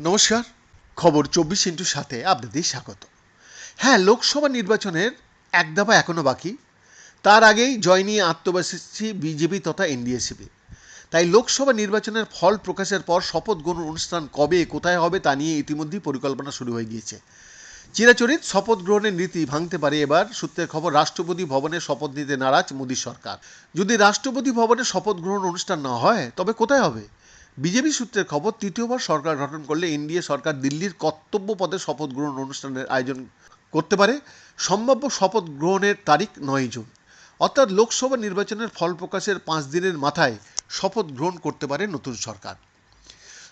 নমস্কার, খবর চব্বিশ ইন্টু সাথে আপনাদের স্বাগত। হ্যাঁ লোকসভা নির্বাচনের এক দফা এখনও বাকি। তার আগেই জয় নিয়ে আত্মবাসী বিজেপি তথা এনডিএসিপি তাই লোকসভা নির্বাচনের ফল প্রকাশের পর শপথ গ্রহণ অনুষ্ঠান কবে, কোথায় হবে তা নিয়ে ইতিমধ্যেই পরিকল্পনা শুরু হয়ে গিয়েছে। চিরাচরিত শপথ গ্রহণের নীতি ভাঙতে পারে এবার, সূত্রের খবর রাষ্ট্রপতি ভবনে শপথ নিতে নারাজ মোদী সরকার। যদি রাষ্ট্রপতি ভবনে শপথ গ্রহণ অনুষ্ঠান না হয়, তবে কোথায় হবে? বিজেপি সূত্রের খবর, তৃতীয়বার সরকার গঠন করলে এনডিএ সরকার দিল্লির কর্তব্য পদে শপথ গ্রহণ অনুষ্ঠানের আয়োজন করতে পারে। সম্ভাব্য শপথ গ্রহণের তারিখ নয় জুন। অর্থাৎ লোকসভা নির্বাচনের ফল প্রকাশের পাঁচ দিনের মাথায় শপথ গ্রহণ করতে পারে নতুন সরকার।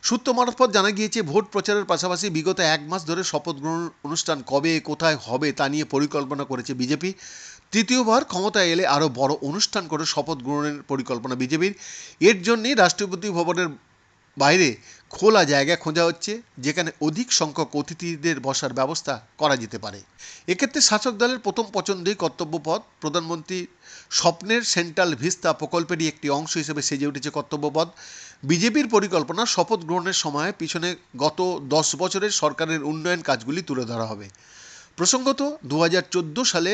সূত্র মারফত জানা গিয়েছে, ভোট প্রচারের পাশাপাশি বিগত এক মাস ধরে শপথ গ্রহণ অনুষ্ঠান কবে, কোথায় হবে তা নিয়ে পরিকল্পনা করেছে বিজেপি। তৃতীয়বার ক্ষমতায় এলে আরও বড় অনুষ্ঠান করে শপথ গ্রহণের পরিকল্পনা বিজেপির। এর জন্যই রাষ্ট্রপতি ভবনের বাইরে খোলা জায়গা খোঁজা হচ্ছে, যেখানে অধিক সংখ্যক অতিথিদের বসার ব্যবস্থা করা যেতে পারে। এক্ষেত্রে শাসক দলের প্রথম পছন্দই কর্তব্যপদ প্রধানমন্ত্রী স্বপ্নের সেন্ট্রাল ভিস্তা প্রকল্পেরই একটি অংশ হিসেবে সেজে উঠেছে কর্তব্যপদ বিজেপির পরিকল্পনা শপথ গ্রহণের সময় পিছনে গত দশ বছরের সরকারের উন্নয়ন কাজগুলি তুলে ধরা হবে। প্রসঙ্গত দু হাজার চোদ্দ সালে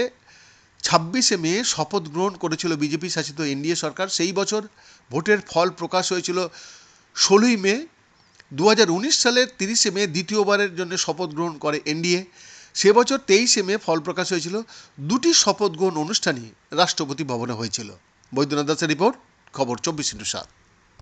ছাব্বিশে মে শপথ গ্রহণ করেছিল বিজেপি শাসিত এনডিএ সরকার। সেই বছর ভোটের ফল প্রকাশ হয়েছিল ষোলোই মে দু হাজার উনিশ সালের তিরিশে মে দ্বিতীয়বারের জন্য শপথ গ্রহণ করে এনডিএ। সে বছর তেইশে মে ফল প্রকাশ হয়েছিল। দুটি শপথ গ্রহণ অনুষ্ঠানই রাষ্ট্রপতি ভবনে হয়েছিল। বৈদ্যনাথ দাসের রিপোর্ট, খবর চব্বিশ ইন্টু সাত।